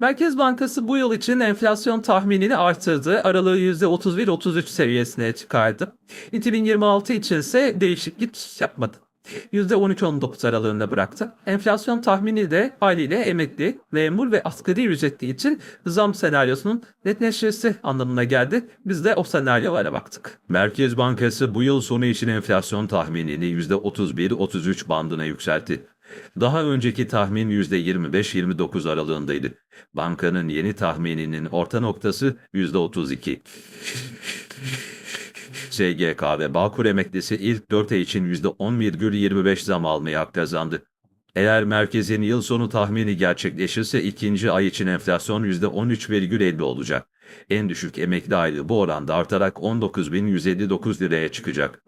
Merkez Bankası bu yıl için enflasyon tahminini arttırdı. Aralığı %31-33 seviyesine çıkardı. 2026 için ise değişiklik yapmadı. %13-19 aralığında bıraktı. Enflasyon tahmini de haliyle emekli, memur ve asgari ücretli için zam senaryosunun netleşmesi anlamına geldi. Biz de o senaryolara baktık. Merkez Bankası bu yıl sonu için enflasyon tahminini %31-33 bandına yükseltti. Daha önceki tahmin %25-29 aralığındaydı. Bankanın yeni tahmininin orta noktası %32. SGK ve Bağkur emeklisi ilk 4 ay için %10,25 zam almayı hak kazandı. Eğer merkezin yıl sonu tahmini gerçekleşirse ikinci ay için enflasyon %13,50 olacak. En düşük emekli aylığı bu oranda artarak 19.159 liraya çıkacak.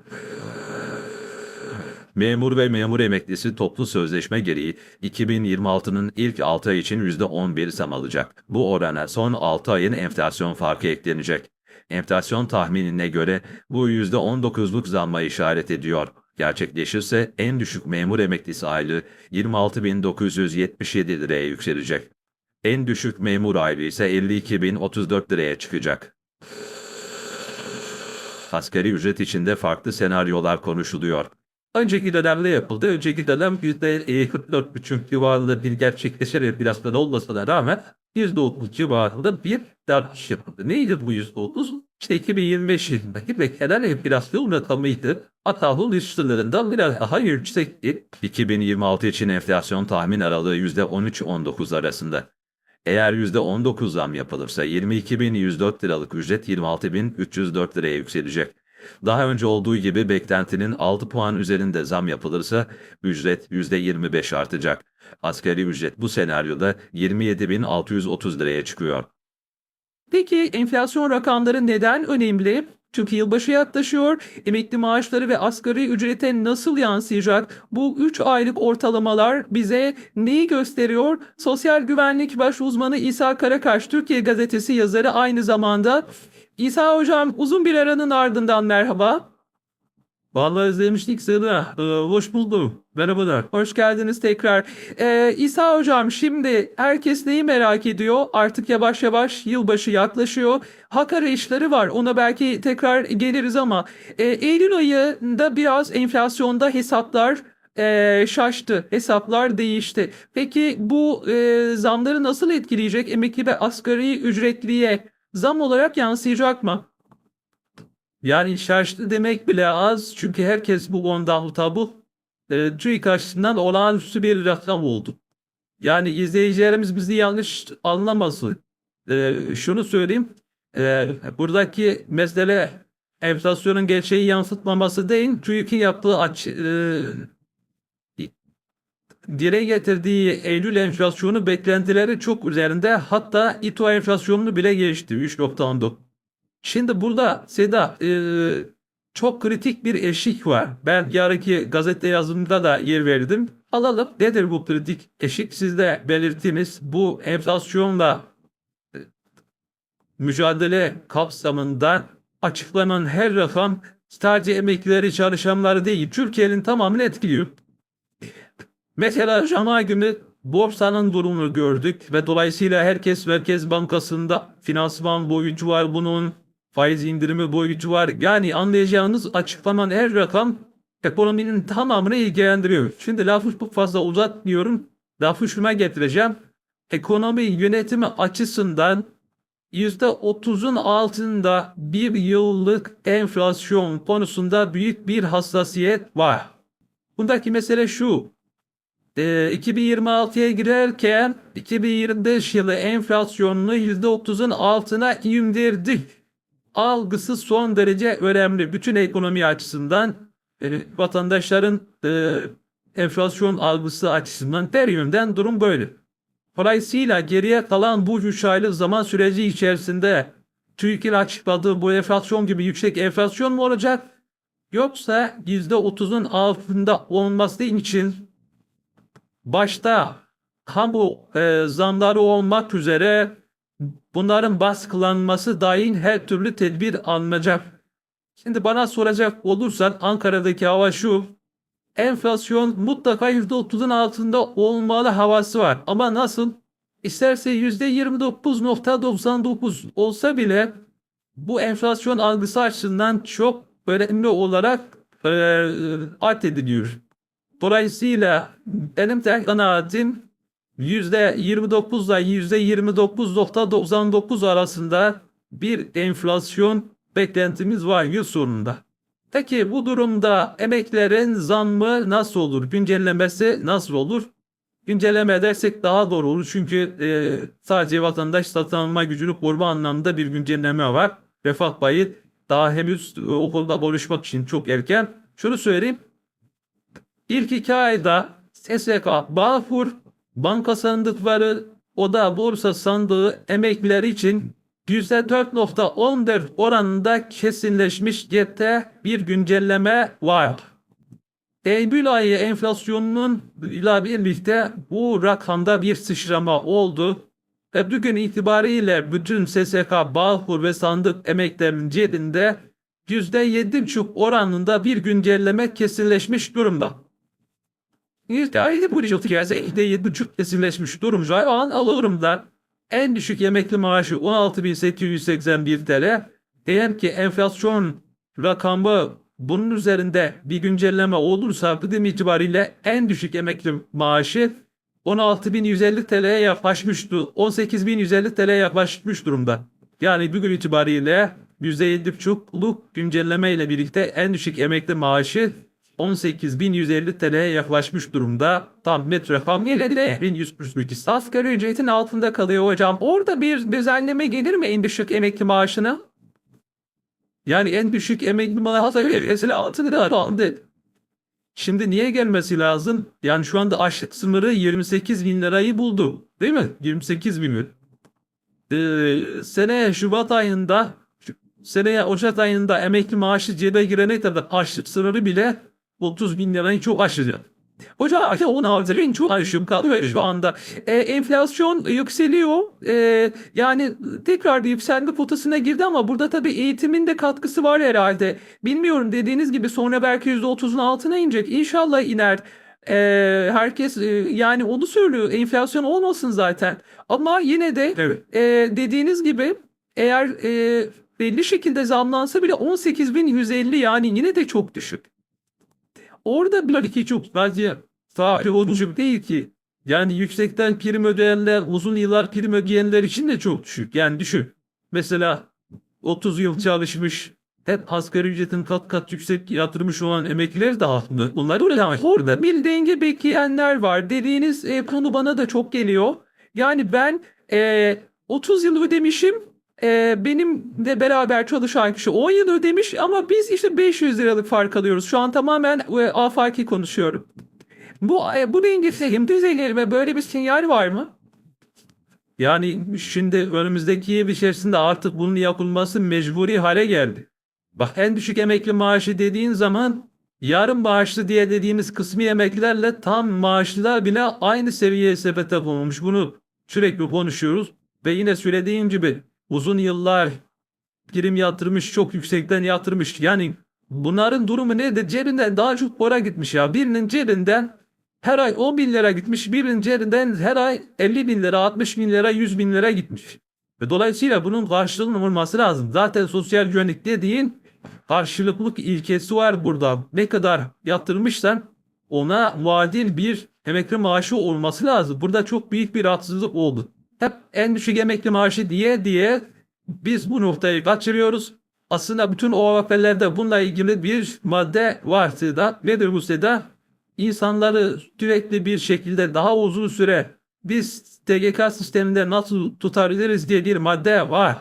Memur ve memur emeklisi toplu sözleşme gereği 2026'nın ilk 6 ay için %11 zam alacak. Bu orana son 6 ayın enflasyon farkı eklenecek. Enflasyon tahminine göre bu %19'luk zamma işaret ediyor. Gerçekleşirse en düşük memur emeklisi aylığı 26.977 liraya yükselecek. En düşük memur aylığı ise 52.034 liraya çıkacak. Asgari ücret içinde farklı senaryolar konuşuluyor. Önceki dönemde yapıldı. Önceki dönem %44,5 civarında bir gerçekleşen enflasyon olmasına rağmen %30 civarında bir artış yapıldı. Neydi bu %30? İşte 2025 yılındaki beklenen enflasyon rakamıydı. Hatta bu listelerinde biraz daha yüksekti. 2026 için enflasyon tahmin aralığı %13-19 arasında. Eğer %19 zam yapılırsa 22.104 liralık ücret 26.304 liraya yükselecek. Daha önce olduğu gibi beklentinin 6 puan üzerinde zam yapılırsa ücret %25 artacak. Asgari ücret bu senaryoda 27.630 liraya çıkıyor. Peki enflasyon rakamları neden önemli? Çünkü yılbaşı yaklaşıyor. Emekli maaşları ve asgari ücrete nasıl yansıyacak? Bu 3 aylık ortalamalar bize neyi gösteriyor? Sosyal güvenlik baş uzmanı İsa Karakaş, Türkiye Gazetesi yazarı aynı zamanda. İsa Hocam uzun bir aranın ardından merhaba. Vallahi izlemiştik seni. Ee, hoş buldum. Merhabalar. Hoş geldiniz tekrar. Ee, İsa Hocam şimdi herkes neyi merak ediyor? Artık yavaş yavaş yılbaşı yaklaşıyor. Hak arayışları var. Ona belki tekrar geliriz ama e, Eylül ayında biraz enflasyonda hesaplar e, şaştı. Hesaplar değişti. Peki bu e, zamları nasıl etkileyecek? Emekli ve asgari ücretliye zam olarak yansıyacak mı? Yani şaştı demek bile az. Çünkü herkes bu konuda tabu. E, TÜİK açısından olağanüstü bir rakam oldu. Yani izleyicilerimiz bizi yanlış anlamasın. E, şunu söyleyeyim. E, buradaki mesele enflasyonun gerçeği yansıtmaması değil. TÜİK'in yaptığı aç, e, dile getirdiği Eylül enflasyonu beklentileri çok üzerinde hatta İTO enflasyonunu bile geçti 3.14. Şimdi burada Seda e, çok kritik bir eşik var. Ben yarınki gazete yazımında da yer verdim. Alalım. Nedir bu kritik eşik? Siz de belirttiniz. Bu enflasyonla e, mücadele kapsamında açıklanan her rakam sadece emeklileri çalışanları değil Türkiye'nin tamamını etkiliyor. Mesela Cuma günü borsanın durumunu gördük ve dolayısıyla herkes Merkez Bankası'nda finansman boyutu var bunun, faiz indirimi boyutu var. Yani anlayacağınız açıklanan her rakam ekonominin tamamını ilgilendiriyor. Şimdi lafı çok fazla uzatmıyorum. Lafı şuna getireceğim. Ekonomi yönetimi açısından %30'un altında bir yıllık enflasyon konusunda büyük bir hassasiyet var. Bundaki mesele şu. E, 2026'ya girerken 2025 yılı enflasyonunu %30'un altına indirdik. Algısı son derece önemli. Bütün ekonomi açısından e, vatandaşların e, enflasyon algısı açısından her yönden durum böyle. Dolayısıyla geriye kalan bu 3 aylık zaman süreci içerisinde TÜİK'in açıkladığı bu enflasyon gibi yüksek enflasyon mu olacak? Yoksa %30'un altında olması için başta kamu e, zamları olmak üzere bunların baskılanması dahil her türlü tedbir alınacak. Şimdi bana soracak olursan Ankara'daki hava şu. Enflasyon mutlaka %30'un altında olmalı havası var. Ama nasıl? isterse %29.99 olsa bile bu enflasyon algısı açısından çok önemli olarak e, addediliyor. Dolayısıyla benim de kanaatim %29 ile %29.99 arasında bir enflasyon beklentimiz var yıl sonunda. Peki bu durumda emeklerin zammı nasıl olur? Güncellemesi nasıl olur? Güncelleme edersek daha doğru olur. Çünkü e, sadece vatandaş satın alma gücünü koruma anlamında bir güncelleme var. Refah payı daha henüz e, o konuda konuşmak için çok erken. Şunu söyleyeyim. İlk iki ayda SSK, Bağkur, banka sandıkları, oda borsa sandığı emekliler için %4.14 oranında kesinleşmiş cepte bir güncelleme var. Eylül ayı enflasyonunun ile birlikte bu rakamda bir sıçrama oldu. Ve bugün itibariyle bütün SSK, Bağkur ve sandık emeklerinin cebinde %7,5 oranında bir güncelleme kesinleşmiş durumda. %7,5 %7,5 kesinleşmiş durumda. Şu an alırımda en düşük emekli maaşı 16.881 TL. Eğer ki enflasyon rakamı bunun üzerinde bir güncelleme olursa bugün itibariyle en düşük emekli maaşı 16.150 TL'ye yaklaşmıştı. 18.150 TL'ye yaklaşmış durumda. Yani bugün itibariyle %7,5'luk güncelleme ile birlikte en düşük emekli maaşı 18.150 TL'ye yaklaşmış durumda. Tam net rakam ile 1142. Asgari ücretin altında kalıyor hocam. Orada bir düzenleme gelir mi en düşük emekli maaşına? Yani en düşük emekli maaşı mesela 6 lira kaldı. Şimdi niye gelmesi lazım? Yani şu anda açlık sınırı 28 bin lirayı buldu. Değil mi? 28 bin lira. Ee, sene Şubat ayında seneye Ocak ayında emekli maaşı cebe girene kadar açlık sınırı bile 30 bin lirayı çok aşacak. Hocam 16 bin çok aşım kalıyor şu anda. Ee, enflasyon yükseliyor. Ee, yani tekrar yükselme potasına girdi ama burada tabii eğitimin de katkısı var herhalde. Bilmiyorum dediğiniz gibi sonra belki %30'un altına inecek. İnşallah iner. Ee, herkes e, yani onu söylüyor. Enflasyon olmasın zaten. Ama yine de Evet. e, dediğiniz gibi eğer e, belli şekilde zamlansa bile 18.150 yani yine de çok düşük. Orada bir iki çok bence sadece o düşük değil ki. Yani yüksekten prim ödeyenler, uzun yıllar prim ödeyenler için de çok düşük. Yani düşün. Mesela 30 yıl çalışmış, hep asgari ücretin kat kat yüksek yatırmış olan emekliler de haklı. Bunlar ama orada bir denge bekleyenler var. Dediğiniz e, konu bana da çok geliyor. Yani ben e, 30 yıl ödemişim. E, benim de beraber çalışan kişi 10 yıl ödemiş ama biz işte 500 liralık fark alıyoruz. Şu an tamamen e, afaki konuşuyorum. Bu e, bu dengesi hem düzelir ve böyle bir sinyal var mı? Yani şimdi önümüzdeki yıl içerisinde artık bunun yapılması mecburi hale geldi. Bak en düşük emekli maaşı dediğin zaman yarım maaşlı diye dediğimiz kısmi emeklilerle tam maaşlılar bile aynı seviyeye sepete konulmuş. Bunu sürekli konuşuyoruz ve yine söylediğim gibi uzun yıllar prim yatırmış, çok yüksekten yatırmış. Yani bunların durumu nedir? Cebinden daha çok para gitmiş ya. Birinin cebinden her ay 10 bin lira gitmiş. Birinin cebinden her ay 50 bin lira, 60 bin lira, 100 bin lira gitmiş. Ve dolayısıyla bunun karşılığının olması lazım. Zaten sosyal güvenlik dediğin karşılıklık ilkesi var burada. Ne kadar yatırmışsan ona muadil bir emekli maaşı olması lazım. Burada çok büyük bir haksızlık oldu. Hep en düşük emekli maaşı diye diye biz bu noktayı kaçırıyoruz. Aslında bütün OAP'lerde bununla ilgili bir madde var Seda. Nedir bu Seda? İnsanları sürekli bir şekilde daha uzun süre biz TGK sisteminde nasıl tutabiliriz diye bir madde var.